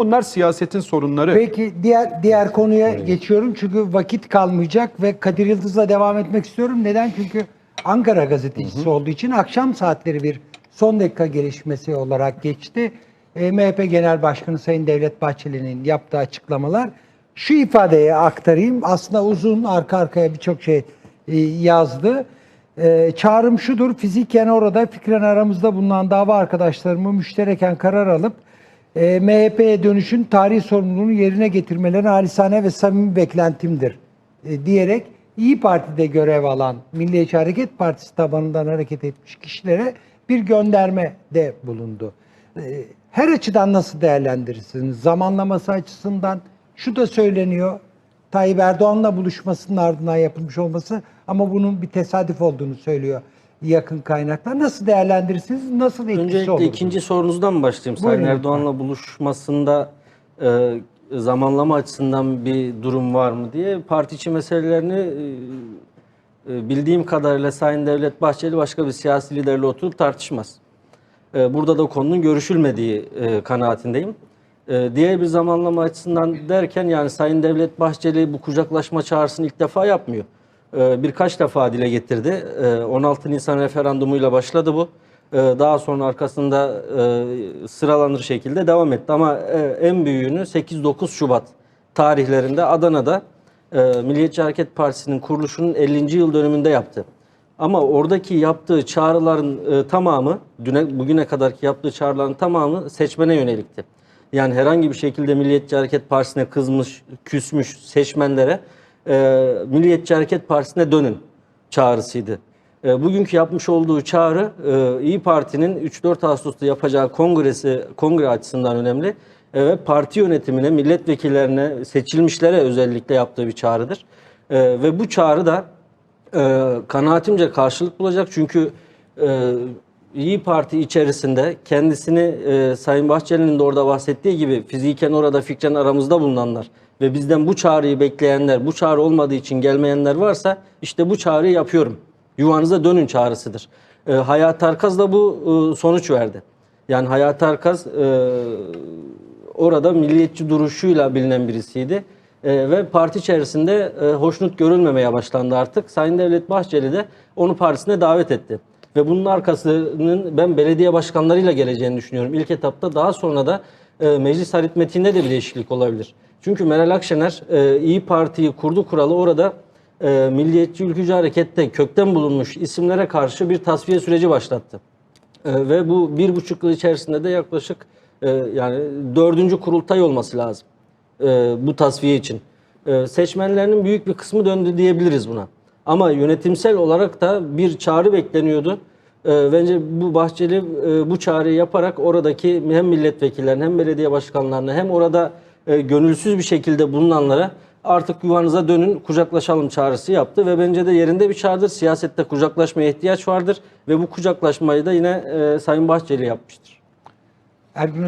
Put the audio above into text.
Onlar siyasetin sorunları. Peki diğer diğer konuya geçiyorum çünkü vakit kalmayacak ve Kadir Yıldız'la devam etmek istiyorum. Neden? Çünkü Ankara gazetecisi olduğu için akşam saatleri bir son dakika gelişmesi olarak geçti. E, MHP Genel Başkanı Sayın Devlet Bahçeli'nin yaptığı açıklamalar. Şu ifadeye aktarayım. Aslında uzun arka arkaya birçok şey e, yazdı. E, çağrım şudur. Fiziken orada fikren aramızda bulunan dava arkadaşlarımı müştereken karar alıp e, MHP'ye dönüşün tarihi sorumluluğunu yerine getirmeleri halisane ve samimi beklentimdir e, diyerek İyi Parti'de görev alan Milliyetçi Hareket Partisi tabanından hareket etmiş kişilere bir gönderme de bulundu. E, her açıdan nasıl değerlendirirsiniz? Zamanlaması açısından şu da söyleniyor. Tayyip Erdoğan'la buluşmasının ardından yapılmış olması ama bunun bir tesadüf olduğunu söylüyor yakın kaynaklar. Nasıl değerlendirirsiniz? Nasıl etkisi Öncelikle olur? ikinci sorunuzdan başlayayım. Sayın Buyurun Erdoğan'la buluşmasında e, zamanlama açısından bir durum var mı diye parti içi meselelerini e, e, bildiğim kadarıyla Sayın Devlet Bahçeli başka bir siyasi liderle oturup tartışmaz. E, burada da konunun görüşülmediği e, kanaatindeyim. E, diğer bir zamanlama açısından derken yani Sayın Devlet Bahçeli bu kucaklaşma çağrısını ilk defa yapmıyor. E, birkaç defa dile getirdi. E, 16 Nisan referandumuyla başladı bu. E, daha sonra arkasında e, sıralanır şekilde devam etti. Ama e, en büyüğünü 8-9 Şubat tarihlerinde Adana'da e, Milliyetçi Hareket Partisi'nin kuruluşunun 50. yıl dönümünde yaptı. Ama oradaki yaptığı çağrıların tamamı, düne, bugüne kadarki yaptığı çağrıların tamamı seçmene yönelikti. Yani herhangi bir şekilde Milliyetçi Hareket Partisi'ne kızmış, küsmüş seçmenlere e, Milliyetçi Hareket Partisi'ne dönün çağrısıydı. E, bugünkü yapmış olduğu çağrı e, İyi Parti'nin 3-4 Ağustos'ta yapacağı kongresi kongre açısından önemli E, ve parti yönetimine, milletvekillerine, seçilmişlere özellikle yaptığı bir çağrıdır. E, ve bu çağrı da e, kanaatimce karşılık bulacak çünkü e, İyi Parti içerisinde kendisini e, Sayın Bahçeli'nin de orada bahsettiği gibi fiziken orada fikren aramızda bulunanlar ve bizden bu çağrıyı bekleyenler, bu çağrı olmadığı için gelmeyenler varsa işte bu çağrıyı yapıyorum. Yuvanıza dönün çağrısıdır. E, Hayat Tarkaz da bu e, sonuç verdi. Yani Hayat Tarkaz e, orada milliyetçi duruşuyla bilinen birisiydi. E, ve parti içerisinde e, hoşnut görülmemeye başlandı artık. Sayın Devlet Bahçeli de onu partisine davet etti. Ve bunun arkasının ben belediye başkanlarıyla geleceğini düşünüyorum. İlk etapta daha sonra da e, meclis aritmetiğinde de bir değişiklik olabilir. Çünkü Meral Akşener e, İyi Parti'yi kurdu kuralı orada e, Milliyetçi Ülkücü Hareket'te kökten bulunmuş isimlere karşı bir tasfiye süreci başlattı. E, ve bu bir buçuk yıl içerisinde de yaklaşık e, yani dördüncü kurultay olması lazım e, bu tasfiye için. E, seçmenlerinin büyük bir kısmı döndü diyebiliriz buna. Ama yönetimsel olarak da bir çağrı bekleniyordu. E, bence bu Bahçeli e, bu çağrıyı yaparak oradaki hem milletvekillerine hem belediye başkanlarına hem orada e, gönülsüz bir şekilde bulunanlara artık yuvanıza dönün kucaklaşalım çağrısı yaptı ve bence de yerinde bir çağrıdır. Siyasette kucaklaşmaya ihtiyaç vardır ve bu kucaklaşmayı da yine e, Sayın Bahçeli yapmıştır. Ergün